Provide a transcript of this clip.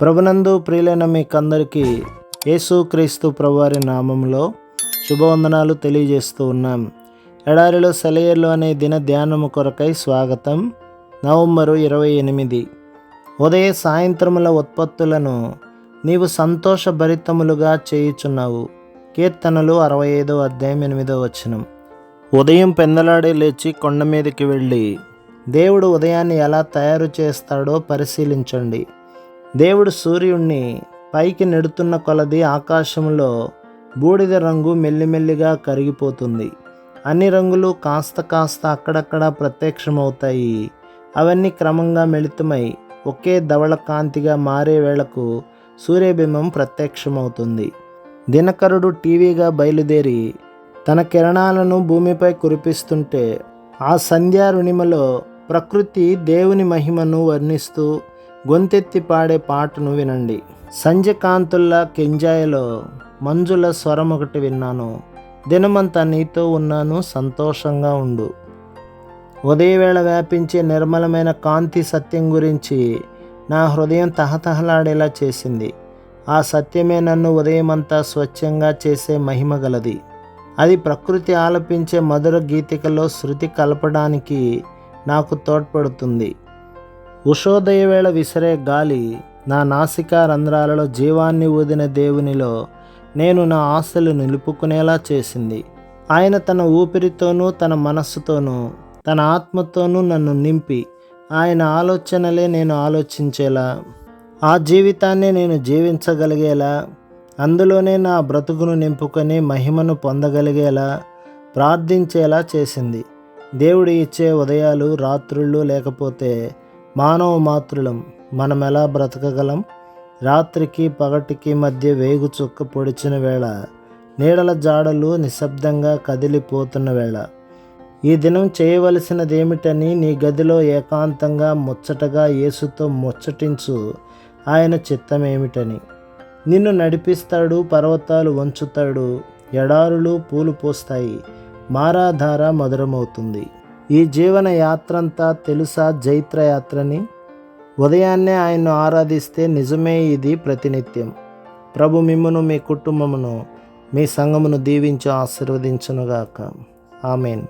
ప్రభునందు ప్రియులైన మీకందరికీ యేసుక్రీస్తు ప్రభువారి నామంలో శుభవందనాలు తెలియజేస్తూ ఉన్నాం. ఎడారిలో సెలయర్లు అనే దిన ధ్యానము కొరకై స్వాగతం. నవంబరు ఇరవై ఎనిమిది. ఉదయ సాయంత్రముల ఉత్పత్తులను నీవు సంతోషభరితములుగా చేయుచున్నావు. కీర్తనలు అరవై ఐదో అధ్యాయం ఎనిమిదో వచనం. ఉదయం పెందలాడే లేచి కొండ మీదకి వెళ్ళి దేవుడు ఉదయాన్ని ఎలా తయారు చేస్తాడో పరిశీలించండి. దేవుడు సూర్యుణ్ణి పైకి నెడుతున్న కొలది ఆకాశంలో బూడిద రంగు మెల్లిమెల్లిగా కరిగిపోతుంది. అన్ని రంగులు కాస్త కాస్త అక్కడక్కడ ప్రత్యక్షమవుతాయి. అవన్నీ క్రమంగా మిళితమై ఒకే ధవళ కాంతిగా మారే వేళకు సూర్యబింబం ప్రత్యక్షమవుతుంది. దినకరుడు టీవీగా బయలుదేరి తన కిరణాలను భూమిపై కురిపిస్తుంటే ఆ సంధ్యారుణిమలో ప్రకృతి దేవుని మహిమను వర్ణిస్తూ గొంతెత్తి పాడే పాటను వినండి. సంజకాంతుల్లా కెంజాయలో మంజుల స్వరం ఒకటి విన్నాను. దినమంతా నీతో ఉన్నాను సంతోషంగా ఉండు. ఉదయవేళ వ్యాపించే నిర్మలమైన కాంతి సత్యం గురించి నా హృదయం తహతహలాడేలా చేసింది. ఆ సత్యమే నన్ను ఉదయమంతా స్వచ్ఛంగా చేసే మహిమ గలది. అది ప్రకృతి ఆలపించే మధుర గీతికలో శృతి కలపడానికి నాకు తోడ్పడుతుంది. ఉషోదయ వేళ విసిరే గాలి నా నాసికా రంధ్రాలలో జీవాన్ని ఊదిన దేవునిలో నేను నా ఆశలు నిలుపుకునేలా చేసింది. ఆయన తన ఊపిరితోనూ తన మనస్సుతోనూ తన ఆత్మతోనూ నన్ను నింపి ఆయన ఆలోచనలే నేను ఆలోచించేలా ఆ జీవితాన్ని నేను జీవించగలిగేలా అందులోనే నా బ్రతుకును నింపుకొని మహిమను పొందగలిగేలా ప్రార్థించేలా చేసింది. దేవుడు ఇచ్చే ఉదయాలు రాత్రుళ్ళు లేకపోతే మానవ మాతృలం మనం ఎలా బ్రతకగలం? రాత్రికి పగటికి మధ్య వేగు చుక్క పొడిచిన వేళ నీడల జాడలు నిశ్శబ్దంగా కదిలిపోతున్న వేళ. ఈ దినం చేయవలసినదేమిటని నీ గదిలో ఏకాంతంగా ముచ్చటగా యేసుతో ముచ్చటించు ఆయన చిత్తమేమిటని. నిన్ను నడిపిస్తాడు పర్వతాలు వంచుతాడు ఎడారులు పూలు పోస్తాయి మారాధార మధురమవుతుంది. ఈ జీవన యాత్రంతా తెలుసా జైత్రయాత్రని? ఉదయాన్నే ఆయన్ను ఆరాధిస్తే నిజమే ఇది ప్రతినిత్యం. ప్రభు మిమ్మును మీ కుటుంబమును మీ సంఘమును దీవించి ఆశీర్వదించునుగాక. ఆమెన్.